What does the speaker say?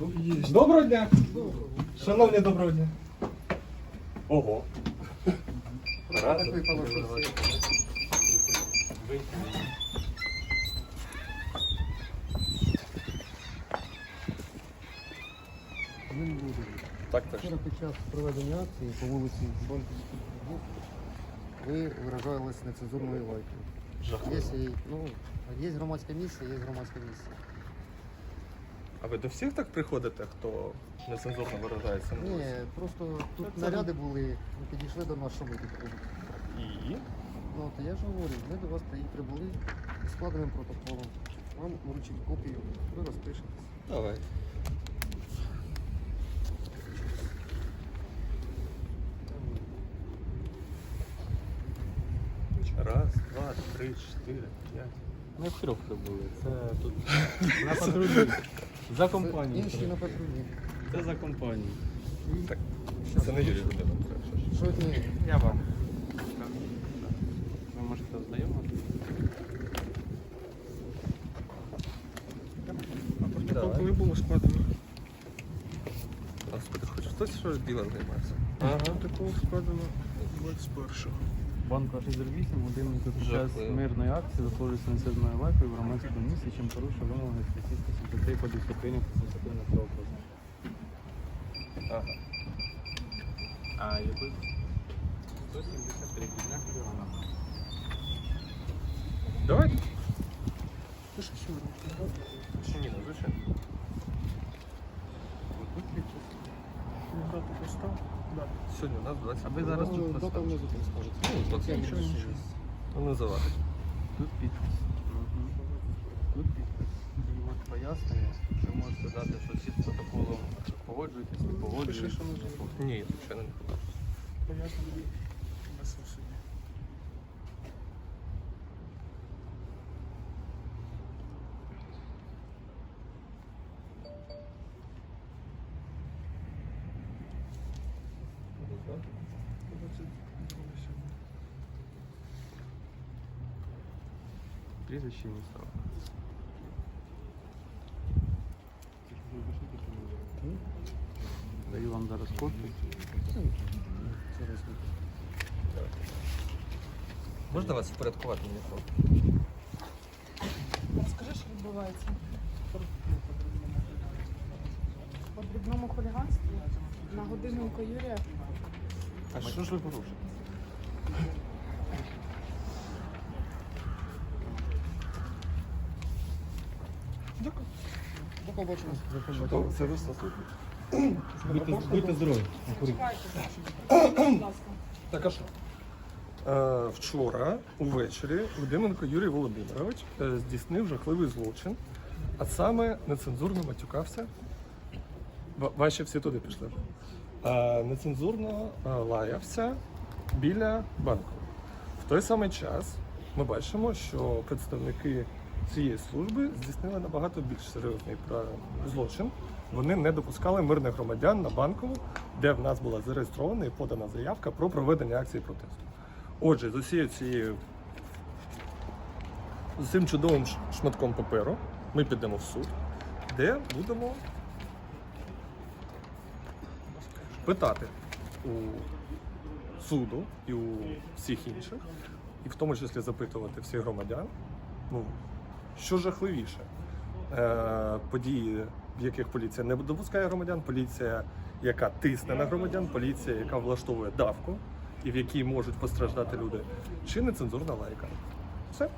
Доброго дня! Шановні, доброго дня! Ого! Так точно. Вчора під час проведення акції по вулиці Банківській ви виражались нецензурною лайкою. Є, ну, є громадська місія, є громадська місія. А ви до всіх так приходите, хто нецензурно виражається? на Ні, вулиці? просто тут наряди були, ми підійшли до нас, що ми тут робимо. І? Ну, от я ж говорю, ми до вас при- прибули з складеним протоколом. Вам вручить копію, ви розпишетесь. Давай. Раз, два, три, чотири, п'ять. Ми в трьох прибули. Це тут на патрулі. За Це компанію. інші на патрулі. Це за компанію. Так, це не Юрій Рудинов. Що ні? Я вам. Ви можете ознайомити. Давай. Коли було складено? Господи, хоч хтось щось ділом займається. Ага. Такого складено 21-го. Банк 608, годинник під час мирної акції виходиться несерною лайкою в громадському місці, чим порушує вимоги статті 173 по дисципліні адміністративного правопорушення. Ага. А який? 173 дня. Давайте. Ти що сьогодні? Ні, ну звичайно. Дату постав? Да. Сьогодні у нас 20. А ви зараз Ну, тут нас там внизу там скажете. Ну, Я нічого, не нічого, нічого. Ну, завадить. Тут підпис. Тут підпис. І от пояснення, що можете дати, що всі з протоколом погоджуєтесь, не погоджуєтесь. Ні, я. Звичайно не подав. Поясню Прізвище місто. Даю вам зараз копію. Можна вас впорядкувати мені? Розкажи, що відбувається. По дрібному хуліганстві на годиннику Юрія А що ж ви порушили? До побачення. Це ви статут? Будьте, здорові. Так, а що? Е, вчора увечері Вадименко Юрій Володимирович е, здійснив жахливий злочин, а саме нецензурно матюкався. Ваші всі туди пішли. Е, нецензурно лаявся біля банку. В той самий час ми бачимо, що представники цієї служби здійснили набагато більш серйозний злочин. Вони не допускали мирних громадян на банкову, де в нас була зареєстрована і подана заявка про проведення акції протесту. Отже, з усією цією з цим чудовим шматком паперу ми підемо в суд, де будемо питати у суду і у всіх інших, і в тому числі запитувати всіх громадян, ну, що жахливіше. Е, події, в яких поліція не допускає громадян, поліція, яка тисне на громадян, поліція, яка влаштовує давку, і в якій можуть постраждати люди, чи нецензурна лайка. Все.